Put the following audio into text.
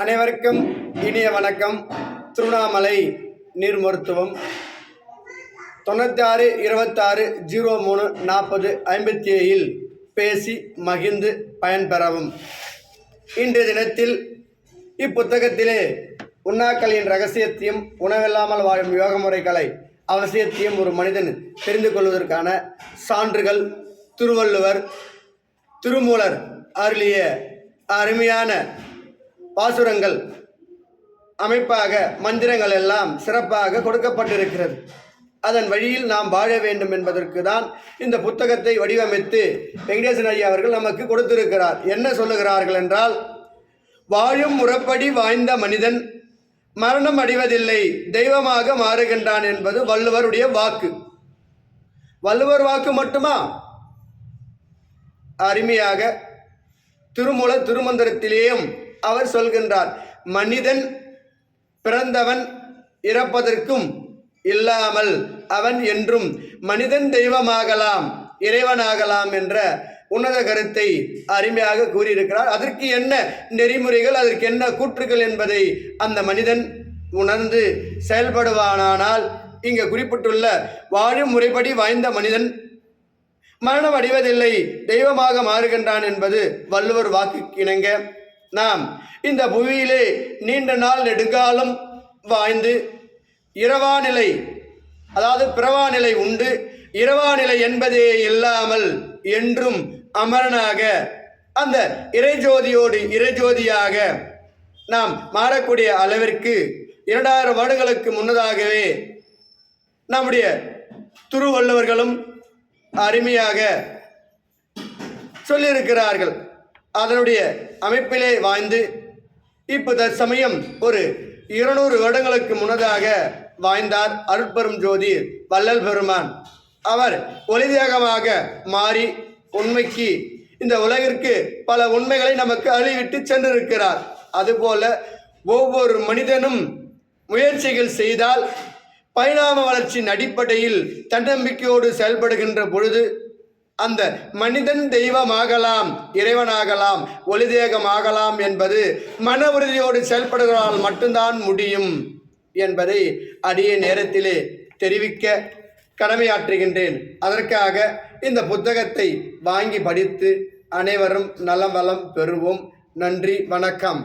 அனைவருக்கும் இனிய வணக்கம். திருவண்ணாமலை நீர் மருத்துவம். தொண்ணூத்தாறு இருபத்தாறு ஜீரோ மூணு நாற்பது ஐம்பத்தி ஏழில் பேசி மகிழ்ந்து பயன்பெறவும் இன்றைய தினத்தில் இப்புத்தகத்திலே உண்ணாக்களின் ரகசியத்தையும் உணவில்லாமல் வாழும் யோக முறைகளை அவசியத்தையும் ஒரு மனிதன் தெரிந்து கொள்வதற்கான சான்றுகள் திருவள்ளுவர் திருமூலர் அருளிய அருமையான பாசுரங்கள் அமைப்பாக மந்திரங்கள் எல்லாம் சிறப்பாக கொடுக்கப்பட்டிருக்கிறது. அதன் வழியில் நாம் வாழ வேண்டும் என்பதற்கு தான் இந்த புத்தகத்தை வடிவமைத்து வெங்கடேசன் ஐயா அவர்கள் நமக்கு கொடுத்திருக்கிறார். என்ன சொல்லுகிறார்கள் என்றால் வாழும் முறப்படி வாய்ந்த மனிதன் மரணம் அடைவதில்லை தெய்வமாக மாறுகின்றான் என்பது வள்ளுவருடைய வாக்கு. வள்ளுவர் வாக்கு மட்டுமா? அருமையாக திருமூல திருமந்திரத்திலேயும் அவர் சொல்கின்றார் மனிதன் பிறந்தவன் இறப்பதற்கும் இல்லாமல் அவன் என்றும் மனிதன் தெய்வமாகலாம் இறைவனாகலாம் என்ற உன்னத கருத்தை அருமையாக கூறியிருக்கிறார். அதற்கு என்ன நெறிமுறைகள் அதற்கு என்ன கூற்றுகள் என்பதை அந்த மனிதன் உணர்ந்து செயல்படுவானானால் இங்கு குறிப்பிட்டுள்ள வாழும் முறைப்படி வாய்ந்த மனிதன் மரணம் அடைவதில்லை தெய்வமாக மாறுகின்றான் என்பது வள்ளுவர் வாக்கு இணங்க நாம் இந்த புவியிலே நீண்ட நாள் நெடுங்காலம் வாய்ந்து இரவாநிலை அதாவது பிறவாநிலை உண்டு. இரவாநிலை என்பதே இல்லாமல் என்றும் அமரனாக அந்த இறைஜோதியோடு இறைஜோதியாக நாம் மாறக்கூடிய அளவிற்கு இரண்டாயிரம் வருடங்களுக்கு முன்னதாகவே நம்முடைய திருவள்ளுவர்களும் அருமையாக சொல்லியிருக்கிறார்கள். அதனுடைய அமைப்பிலே வாழ்ந்து இப்போ தற்சமயம் ஒரு இருநூறு வருடங்களுக்கு முன்னதாக வாய்ந்தார் அருட்பெரும் ஜோதி வள்ளல் பெருமான். அவர் ஒளிதேகமாக மாறி உண்மைக்கு இந்த உலகிற்கு பல உண்மைகளை நமக்கு அழிவிட்டு சென்றிருக்கிறார். அதுபோல ஒவ்வொரு மனிதனும் முயற்சிகள் செய்தால் பரிணாம வளர்ச்சியின் அடிப்படையில் தன்னம்பிக்கையோடு செயல்படுகின்ற பொழுது அந்த மனிதன் தெய்வமாகலாம் இறைவனாகலாம் ஒளிதேகமாகலாம் என்பது மன உறுதியோடு செயல்படுவதால் மட்டும்தான் முடியும் என்பதை அடிய நேரத்திலே தெரிவிக்க கடமையாற்றுகின்றேன். அதற்காக இந்த புத்தகத்தை வாங்கி படித்து அனைவரும் நலம் வளம் பெறுவோம். நன்றி வணக்கம்.